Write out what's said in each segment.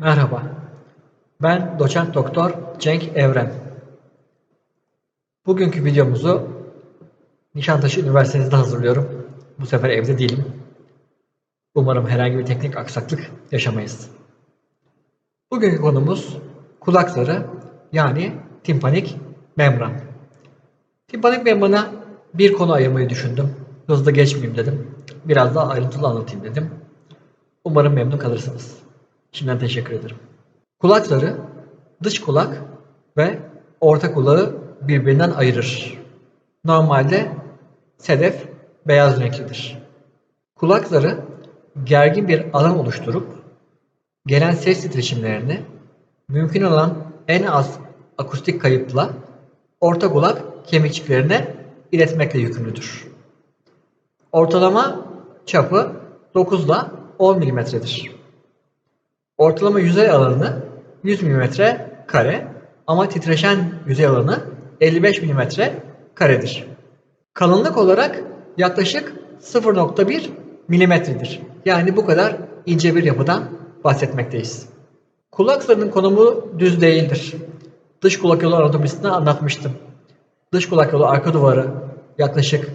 Merhaba. Ben doçent doktor Cenk Evren. Bugünkü videomuzu Nişantaşı Üniversitesi'nde hazırlıyorum. Bu sefer evde değilim. Umarım herhangi bir teknik aksaklık yaşamayız. Bugünkü konumuz kulak zarı yani timpanik membran. Timpanik membrana bir konu ayırmayı düşündüm. Hızlı geçmeyeyim dedim. Biraz daha ayrıntılı anlatayım dedim. Umarım memnun kalırsınız. Şimdiden teşekkür ederim. Kulak zarı dış kulak ve orta kulağı birbirinden ayırır. Normalde sedef beyaz renklidir. Kulak zarı gergin bir alan oluşturup gelen ses titreşimlerini mümkün olan en az akustik kayıpla orta kulak kemikçiklerine iletmekle yükümlüdür. Ortalama çapı 9 ile 10 mm'dir. Ortalama yüzey alanı 100 mm kare ama titreşen yüzey alanı 55 mm karedir. Kalınlık olarak yaklaşık 0.1 milimetredir. Yani bu kadar ince bir yapıdan bahsetmekteyiz. Kulak zarının konumu düz değildir. Dış kulak yolu anatomisini anlatmıştım. Dış kulak yolu arka duvarı yaklaşık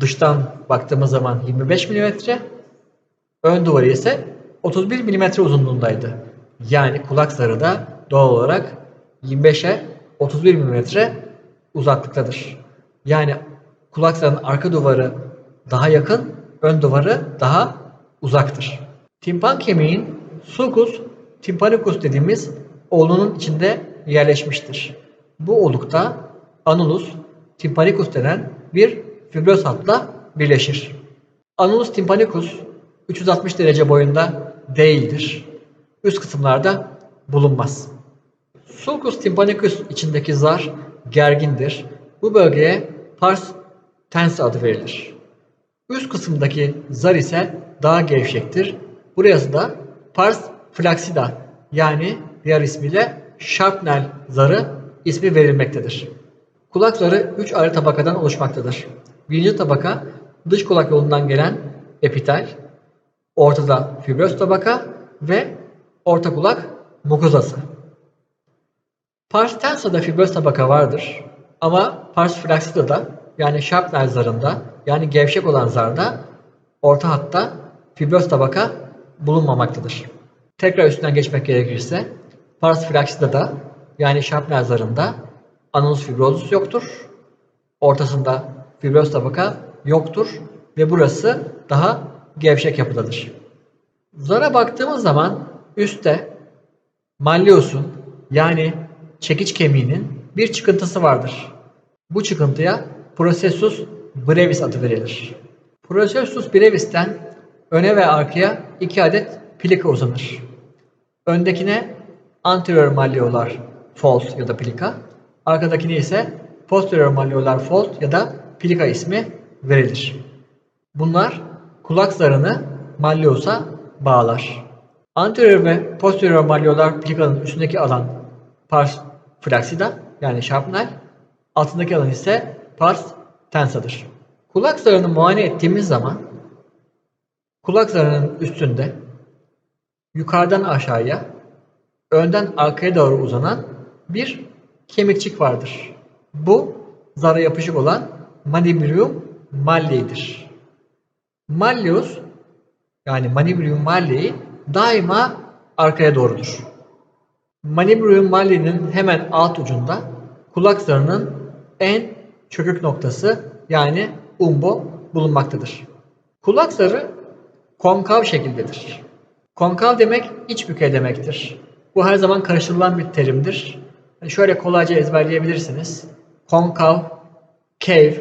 dıştan baktığımız zaman 25 mm, ön duvarı ise 31 mm uzunluğundaydı. Yani kulak zarı da doğal olarak 25'e 31 mm uzaklıktadır. Yani kulak zarının arka duvarı daha yakın, ön duvarı daha uzaktır. Timpan kemiğin sulcus tympanicus dediğimiz olunun içinde yerleşmiştir. Bu olukta annulus tympanicus denen bir fibroz hatla birleşir. Annulus tympanicus 360 derece boyunda değildir. Üst kısımlarda bulunmaz. Sulcus tympanicus içindeki zar gergindir. Bu bölgeye pars tensi adı verilir. Üst kısımdaki zar ise daha gevşektir. Burası da pars flaccida yani diğer ismiyle Sharpnel zarı ismi verilmektedir. Kulak zarı 3 ayrı tabakadan oluşmaktadır. Birinci tabaka dış kulak yolundan gelen epitel, ortada fibroz tabaka ve orta kulak mukozası. Pars tensa'da fibroz tabaka vardır ama pars flacida'da yani Sharpnel zarında yani gevşek olan zarda orta hatta fibroz tabaka bulunmamaktadır. Tekrar üstünden geçmek gerekirse pars flacida'da yani Sharpnel zarında anus fibrozus yoktur. Ortasında fibroz tabaka yoktur ve burası daha gevşek yapıdadır. Zara baktığımız zaman üstte malleus'un yani çekiç kemiğinin bir çıkıntısı vardır. Bu çıkıntıya processus brevis adı verilir. Processus brevis'ten öne ve arkaya iki adet plika uzanır. Öndekine anterior malleolar fold ya da plika, arkadakine ise posterior malleolar fold ya da plika ismi verilir. Bunlar kulak zarını malleus'a bağlar. Anterior ve posterior malleolar plikanın üstündeki alan pars flaccida yani Sharpnel, altındaki alan ise pars tensa'dır. Kulak zarını muayene ettiğimiz zaman kulak zarının üstünde yukarıdan aşağıya, önden arkaya doğru uzanan bir kemikçik vardır. Bu zara yapışık olan mandibulium mallee'dir. Malleus yani mandibulium malleei daima arkaya doğrudur. Mandibulium mallee'nin hemen alt ucunda kulak zarının en çökük noktası yani umbo bulunmaktadır. Kulak zarı konkav şekildedir. Konkav demek iç bükey demektir. Bu her zaman karıştırılan bir terimdir. Yani şöyle kolayca ezberleyebilirsiniz. Konkav, cave,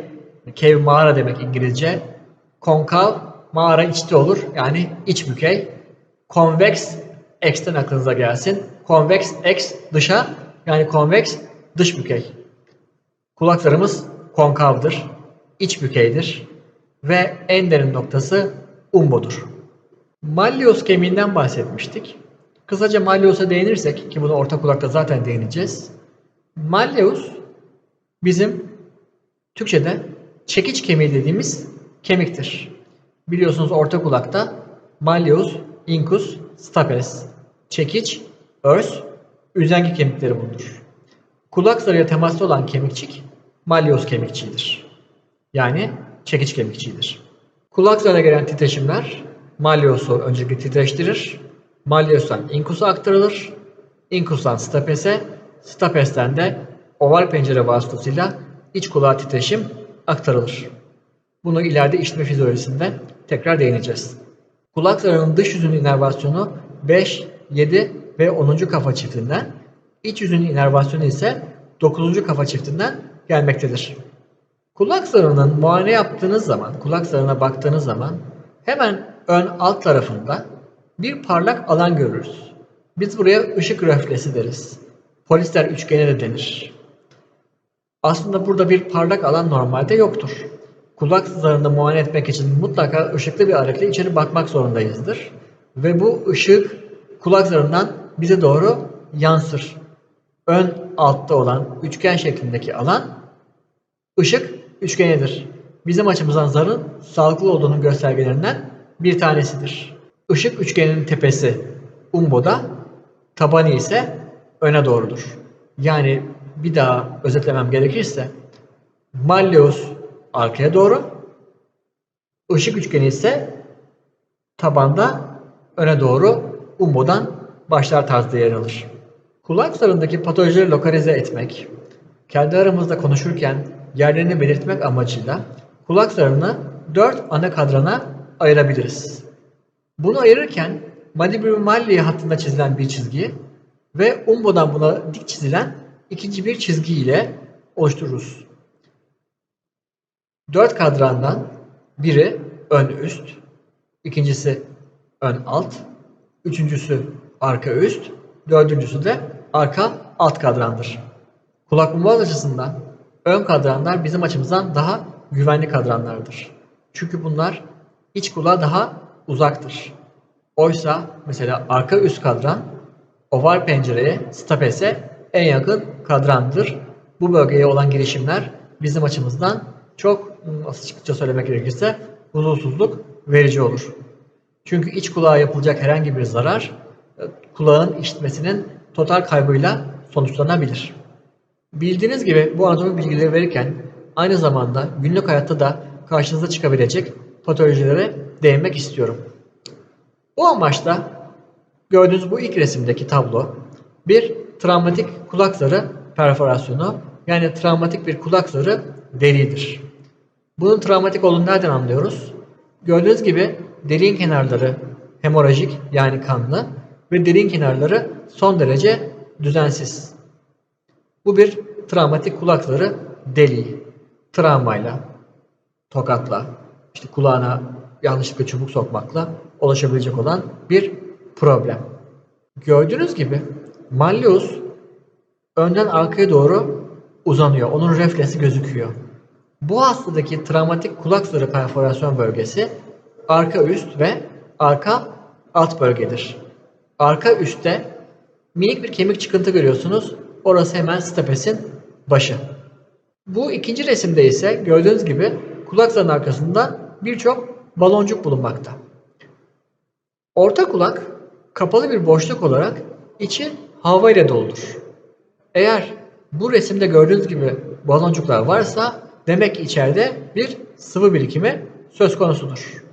cave mağara demek İngilizce. Konkav mağara içte olur yani iç bükey. Convex x'ten aklınıza gelsin. Convex x dışa yani convex dış bükey. Kulaklarımız konkavdır, iç bükeydir ve en derin noktası umbodur. Malleus kemiğinden bahsetmiştik. Kısaca Malleus'a değinirsek ki bunu orta kulakta zaten değineceğiz. Malleus bizim Türkçe'de çekiç kemiği dediğimiz kemiktir. Biliyorsunuz orta kulakta Malleus incus stapes çekiç, örs, üzengi kemikleri bulunur. Kulak zarıyla temaslı olan kemikçik malleus kemikçiğidir. Yani çekiç kemikçiğidir. Kulak zarına gelen titreşimler malleus'u öncelikle titreştirir. Malleus'tan inkus'a aktarılır. Inkus'tan stapes'e, stapes'ten de oval pencere vasıtasıyla iç kulağa titreşim aktarılır. Bunu ileride işitme fizyolojisinde tekrar değineceğiz. Kulak zarının dış yüzünün inervasyonu 5, 7 ve 10. kafa çiftinden, iç yüzünün inervasyonu ise 9. kafa çiftinden gelmektedir. Kulak zarının muayene yaptığınız zaman, kulak zarına baktığınız zaman hemen ön alt tarafında bir parlak alan görürüz. Biz buraya ışık refleksi deriz. Polisler üçgeni de denir. Aslında burada bir parlak alan normalde yoktur. Kulak zarını muayene etmek için mutlaka ışıklı bir aletle içeri bakmak zorundayızdır. Ve bu ışık kulak zarından bize doğru yansır. Ön altta olan üçgen şeklindeki alan ışık üçgenidir. Bizim açımızdan zarın sağlıklı olduğunun göstergelerinden bir tanesidir. Işık üçgeninin tepesi umboda, tabanı ise öne doğrudur. Yani bir daha özetlemem gerekirse malleus arkaya doğru, ışık üçgeni ise tabanda öne doğru umbodan başlar tarzda yer alır. Kulak zarındaki patolojileri lokalize etmek, kendi aramızda konuşurken yerlerini belirtmek amacıyla kulak zarını dört ana kadrana ayırabiliriz. Bunu ayırırken mandibular malleus hattında çizilen bir çizgi ve umbodan buna dik çizilen ikinci bir çizgi ile oluştururuz. Dört kadrandan biri ön üst, ikincisi ön alt, üçüncüsü arka üst, dördüncüsü de arka alt kadrandır. Kulak boğaz açısından ön kadranlar bizim açımızdan daha güvenli kadranlardır. Çünkü bunlar iç kulağa daha uzaktır. Oysa mesela arka üst kadran oval pencereye, stapese en yakın kadrandır. Bu bölgeye olan girişimler bizim açımızdan çok açıkça söylemek gerekirse huzursuzluk verici olur. Çünkü iç kulağa yapılacak herhangi bir zarar e, kulağın işitmesinin total kaybıyla sonuçlanabilir. Bildiğiniz gibi bu anatomi bilgileri verirken aynı zamanda günlük hayatta da karşınıza çıkabilecek patolojilere değinmek istiyorum. Bu amaçla gördüğünüz bu ilk resimdeki tablo bir travmatik kulak zarı perforasyonu yani travmatik bir kulak zarı deliğidir. Bunun travmatik olduğunu nereden anlıyoruz? Gördüğünüz gibi deliğin kenarları hemorajik yani kanlı ve deliğin kenarları son derece düzensiz. Bu bir travmatik kulak zarı deliği. Travmayla, tokatla, işte kulağına yanlışlıkla çubuk sokmakla ulaşabilecek olan bir problem. Gördüğünüz gibi malleus önden arkaya doğru uzanıyor. Onun refleksi gözüküyor. Bu hastadaki travmatik kulak zarı perforasyon bölgesi arka üst ve arka alt bölgedir. Arka üstte minik bir kemik çıkıntı görüyorsunuz. Orası hemen stapesin başı. Bu ikinci resimde ise gördüğünüz gibi kulak zarının arkasında birçok baloncuk bulunmakta. Orta kulak kapalı bir boşluk olarak içi hava ile doludur. Eğer bu resimde gördüğünüz gibi baloncuklar varsa demek içeride bir sıvı birikimi söz konusudur.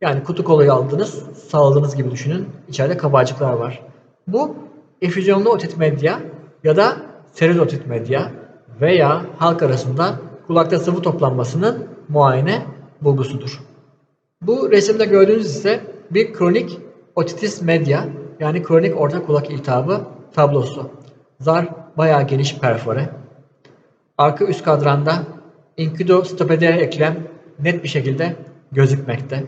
Yani kutu kolayı aldınız, sağladığınız gibi düşünün. İçeride kabarcıklar var. Bu efüzyonlu otit medya ya da steril otit medya veya halk arasında kulakta sıvı toplanmasının muayene bulgusudur. Bu resimde gördüğünüz ise bir kronik otitis media yani kronik orta kulak iltihabı tablosu. Zar bayağı geniş perfore. Arka üst kadranda inküdostopedal eklem net bir şekilde gözükmekte.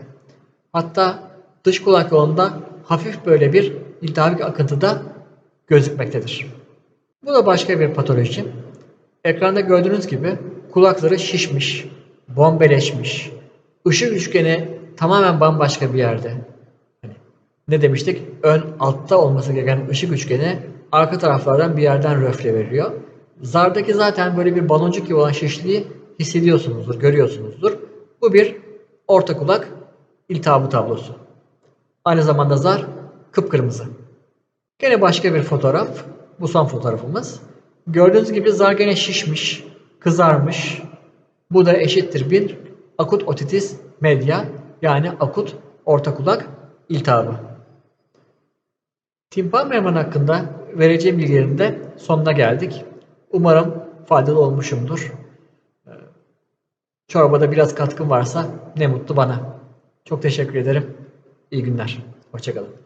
Hatta dış kulak yolunda hafif böyle bir iltihabik akıntı da gözükmektedir. Bu da başka bir patoloji. Ekranda gördüğünüz gibi kulakları şişmiş, bombeleşmiş, ışık üçgeni tamamen bambaşka bir yerde. Hani ne demiştik? Ön altta olması gereken ışık üçgeni arka taraflardan bir yerden röfle veriyor. Zardaki zaten böyle bir baloncuk gibi olan şişliği hissediyorsunuzdur, görüyorsunuzdur. Bu bir orta kulak iltihabı tablosu. Aynı zamanda zar kıpkırmızı. Gene başka bir fotoğraf. Bu son fotoğrafımız. Gördüğünüz gibi zar gene şişmiş, kızarmış. Bu da eşittir bir akut otitis media yani akut orta kulak iltihabı. Timpan membran hakkında vereceğim bilgilerin de sonuna geldik. Umarım faydalı olmuşumdur. Çorbada biraz katkım varsa ne mutlu bana. Çok teşekkür ederim. İyi günler. Hoşçakalın.